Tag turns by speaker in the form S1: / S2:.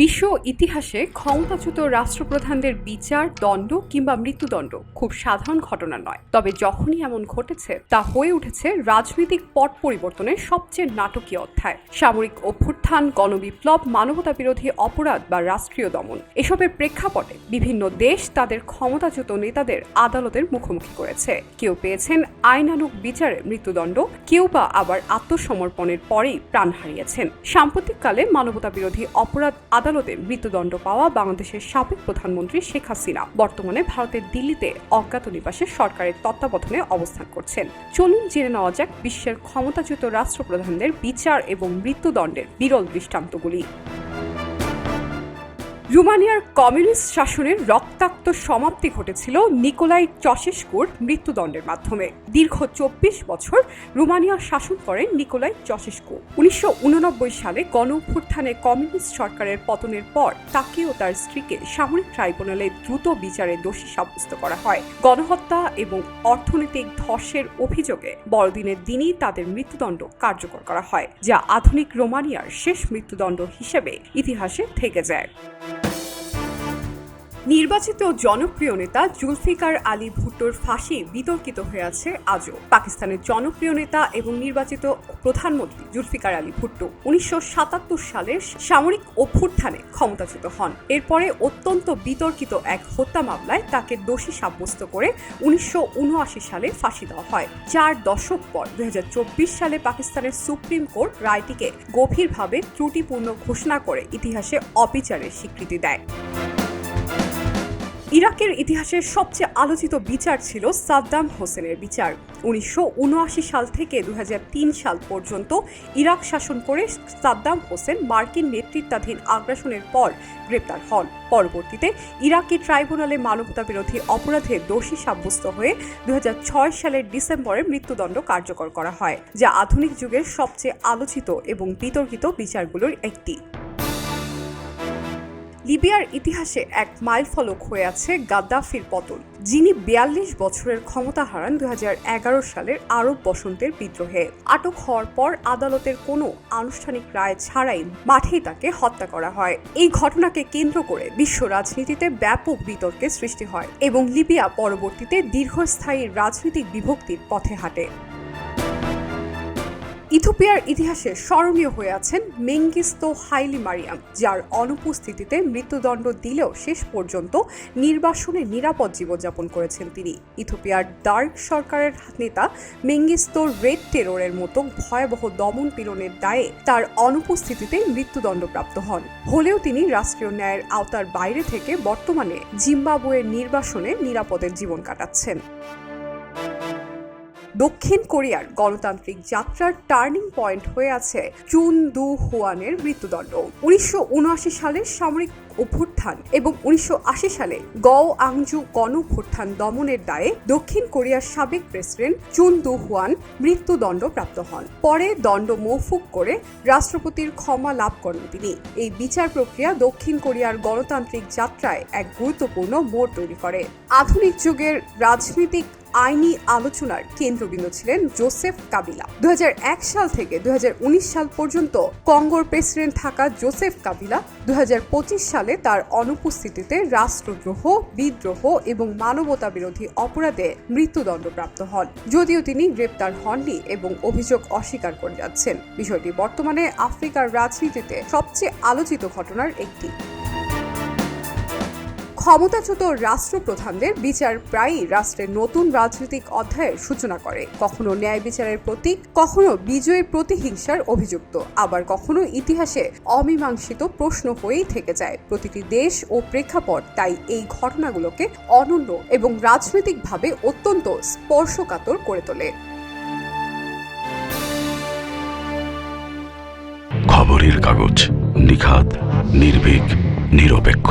S1: বিশ্ব ইতিহাসে ক্ষমতাচ্যুত রাষ্ট্রপ্রধানদের বিচার, দণ্ড কিংবা মৃত্যুদণ্ড খুব সাধারণ ঘটনা নয়। তবে যখনই এমন ঘটেছে, তা হয়ে উঠেছে রাজনৈতিক পট পরিবর্তনের সবচেয়ে নাটকীয় অধ্যায়। সামরিক অভ্যুত্থান, গণবিপ্লব মানবতা বিরোধী অপরাধ বা রাষ্ট্রীয় দমন, এসবের প্রেক্ষাপটে বিভিন্ন দেশ তাদের ক্ষমতাচ্যুত নেতাদের আদালতের মুখোমুখি করেছে। কেউ পেয়েছেন আইনানুক বিচারে মৃত্যুদণ্ড, কেউ বা আবার আত্মসমর্পণের পরেই প্রাণ হারিয়েছেন। সাম্প্রতিককালে মানবতা বিরোধী অপরাধ আদালতে মৃত্যুদণ্ড পাওয়া বাংলাদেশের সাবেক প্রধানমন্ত্রী শেখ হাসিনা। বর্তমানে ভারতের দিল্লিতে অজ্ঞাত নিবাসে সরকারের তত্ত্বাবধানে অবস্থান করছেন। চলুন জেনে নেওয়া যাক বিশ্বের ক্ষমতাচ্যুত রাষ্ট্রপ্রধানদের বিচার এবং মৃত্যুদণ্ডের বিরল দৃষ্টান্তগুলি। রুমানিয়ার কমিউনিস্ট শাসনের রক্তাক্ত সমাপ্তি ঘটেছিল নিকোলাই চশেস্কুর মৃত্যুদণ্ডের মাধ্যমে। দীর্ঘ চব্বিশ বছর রুমানিয়া শাসন করেন নিকোলাই চশেস্কু উনিশশো সালে গণ কমিউনিস্ট সরকারের পতনের পর তাকে ও তার স্ত্রীকে সামরিক ট্রাইব্যুনালে দ্রুত বিচারে দোষী সাব্যস্ত করা হয়। গণহত্যা এবং অর্থনৈতিক ধসের অভিযোগে বড়দিনের দিনই তাদের মৃত্যুদণ্ড কার্যকর করা হয়, যা আধুনিক রোমানিয়ার শেষ মৃত্যুদণ্ড হিসেবে ইতিহাসে থেকে যায়। নির্বাচিত জনপ্রিয় নেতা জুলফিকার আলী ভুট্টোর ফাঁসি বিতর্কিত হয়ে আছে আজও। পাকিস্তানের জনপ্রিয় নেতা এবং নির্বাচিত প্রধানমন্ত্রী জুলফিকার আলী ভুট্টো উনিশশো সাতাত্তর সালে সামরিক অভ্যুত্থানে ক্ষমতাচ্যুত হন। এরপরে অত্যন্ত বিতর্কিত এক হত্যা মামলায় তাকে দোষী সাব্যস্ত করে উনিশশো উনআশি সালে ফাঁসি দেওয়া হয়। চার দশক পর দু হাজার চব্বিশ সালে পাকিস্তানের সুপ্রিম কোর্ট রায়টিকে গভীরভাবে ত্রুটিপূর্ণ ঘোষণা করে ইতিহাসে অবিচারের স্বীকৃতি দেয়। ইরাকের ইতিহাসের সবচেয়ে আলোচিত বিচার ছিল সাদ্দাম হোসেনের বিচার। উনিশশো উনআশি সাল থেকে দু হাজার তিন সাল পর্যন্ত ইরাক শাসন করে সাদ্দাম হোসেন মার্কিন নেতৃত্বাধীন আগ্রাসনের পর গ্রেপ্তার হন। পরবর্তীতে ইরাকি ট্রাইব্যুনালে মানবতা বিরোধী অপরাধে দোষী সাব্যস্ত হয়ে দুহাজার ছয় সালের ডিসেম্বরে মৃত্যুদণ্ড কার্যকর করা হয়, যা আধুনিক যুগের সবচেয়ে আলোচিত এবং বিতর্কিত বিচারগুলোর একটি। লিবিয়ার ইতিহাসে এক মাইলফলক হয়ে আছে গাদ্দাফির পতন, যিনি বিয়াল্লিশ বছরের ক্ষমতা হারান দু হাজার এগারো সালের আরব বসন্তের বিদ্রোহে। আটক হওয়ার পর আদালতের কোনো আনুষ্ঠানিক রায় ছাড়াই মাঠেই তাকে হত্যা করা হয়। এই ঘটনাকে কেন্দ্র করে বিশ্ব রাজনীতিতে ব্যাপক বিতর্কের সৃষ্টি হয় এবং লিবিয়া পরবর্তীতে দীর্ঘস্থায়ী রাজনৈতিক বিভক্তির পথে হাঁটে। ইথোপিয়ার ইতিহাসে স্মরণীয় হয়ে আছেন মেঙ্গিস্তো হাইলি মারিয়াম, যার অনুপস্থিতিতে মৃত্যুদণ্ড দিলেও শেষ পর্যন্ত নির্বাসনে নিরাপদ জীবনযাপন করেছেন তিনি। ইথোপিয়ার ডার্ক সরকারের নেতা মেঙ্গিস্তো রেড টেরোরের মতো ভয়াবহ দমন পীড়নের দায়ে তার অনুপস্থিতিতে মৃত্যুদণ্ডপ্রাপ্ত হন। হলেও তিনি রাষ্ট্রীয় ন্যায়ের আওতার বাইরে থেকে বর্তমানে জিম্বাবুয়ের নির্বাসনে নিরাপদের জীবন কাটাচ্ছেন। দক্ষিণ কোরিয়ার গণতান্ত্রিক যাত্রার টার্নিং পয়েন্ট হয়ে আছে চুন দু হুয়ানের মৃত্যুদণ্ড। উনিশশো সালের সামরিক অভ্যুত্থান এবং উনিশশো আশি সালে গ আংজু গণ অভ্যুত্থান দমনের দায়ে দক্ষিণ কোরিয়ার সাবেক প্রেসিডেন্ট চুন দু হুয়ান মৃত্যুদণ্ড প্রাপ্ত হন। পরে দণ্ড মৌফুক করে রাষ্ট্রপতির ক্ষমা লাভ করেন তিনি। এই বিচার প্রক্রিয়া দক্ষিণ কোরিয়ার গণতান্ত্রিক যাত্রায় এক গুরুত্বপূর্ণ মোড় তৈরি করে। আধুনিক যুগের রাজনৈতিক আইনি আলোচনার কেন্দ্রবিন্দু ছিলেন জোসেফ কাবিলা। দুহাজার এক সাল থেকে দুহাজার উনিশ সাল পর্যন্ত কঙ্গোর প্রেসিডেন্ট থাকা জোসেফ কাবিলা দুহাজার পঁচিশ সালে তার অনুপস্থিতিতে রাষ্ট্রদ্রোহ, বিদ্রোহ এবং মানবতা বিরোধী অপরাধে মৃত্যুদণ্ডপ্রাপ্ত হন, যদিও তিনি গ্রেপ্তার হননি এবং অভিযোগ অস্বীকার করে যাচ্ছেন। বিষয়টি বর্তমানে আফ্রিকার রাজনীতিতে সবচেয়ে আলোচিত ঘটনার একটি। ক্ষমতাচ্যুত রাষ্ট্রপ্রধানদের বিচার প্রায়ই রাষ্ট্রের নতুন রাজনৈতিক অধ্যায়ের সূচনা করে। কখনো ন্যায় বিচারের প্রতীক, কখনো বিজয়ের প্রতিহিংসার অভিযুক্ত। আবার কখনো ইতিহাসে অমীমাংসিত প্রশ্ন হয়েই থেকে যায়। প্রতিটি দেশ ও প্রেক্ষাপট তাই এই ঘটনাগুলোকে অনন্য এবং রাজনৈতিকভাবে অত্যন্ত স্পর্শকাতর করে তোলে।
S2: খবরের কাগজ নিখাত নির্ভীক, নিরপেক্ষ।